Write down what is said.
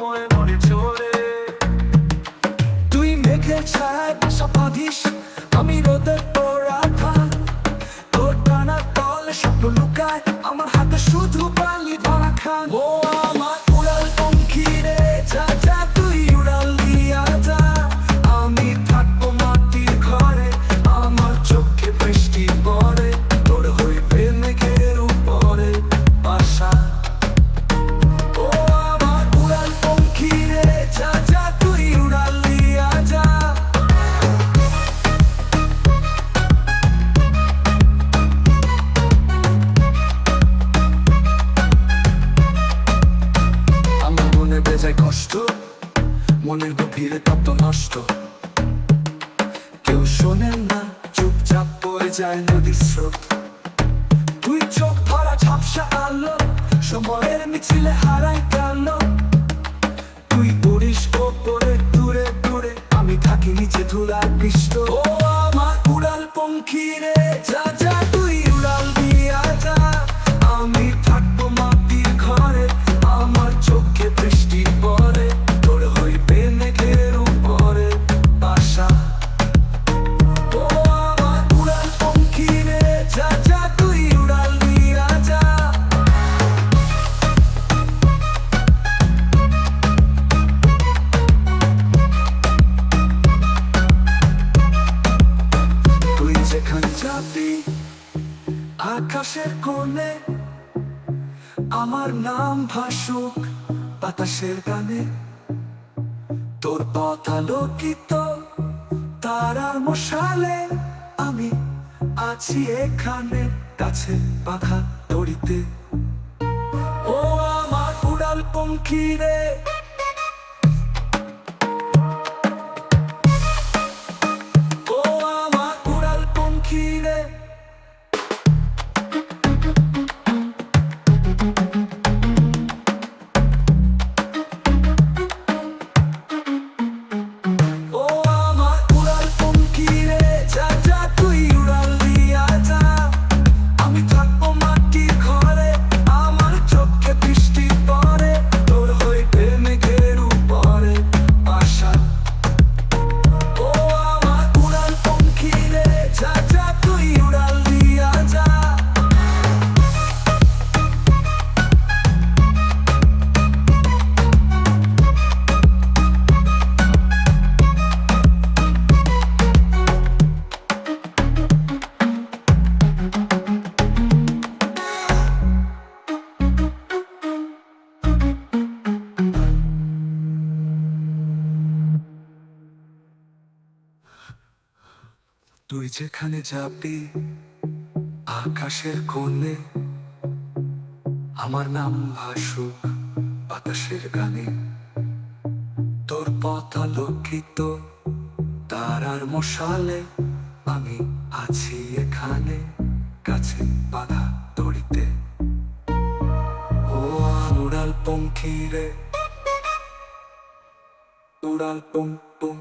সময় মনে চলে তুই মেঘে ছায় বাসা বাঁধিস আমি রোদের মনের গভীরে তপ্ত নষ্ট। কেউ শোনেন না, চুপচাপ পড়ে যায় নদীর স্রোত। তুই চোখ ধরা ঝাপসা আলো, সময়ের মিছিলে হারাই গেল তুই উড়িস ওপরে, দূরে দূরে, আমি থাকি নিচে ধুলা পৃষ্ঠ। ও আমার উড়াল পঙ্খী রে, যা আকাশের কোণে আমার নাম ভাসুক বাতাসের গানে। তোর পথ আলোকিত তারার মশালে, আমি আছি এখানে কাছে বাধা দড়িতে ও আমার উড়াল পঙ্খী রে তুই যেখানে যাবি, আকাশের কোণে, আমার নাম ভাসুক বাতাসের গানে। তোর পথ আলোকিত তারার মশালে, আমি আছি এখানে কাছে বাধা দড়িতে ও উড়াল পঙ্খী রে উড়াল পং পং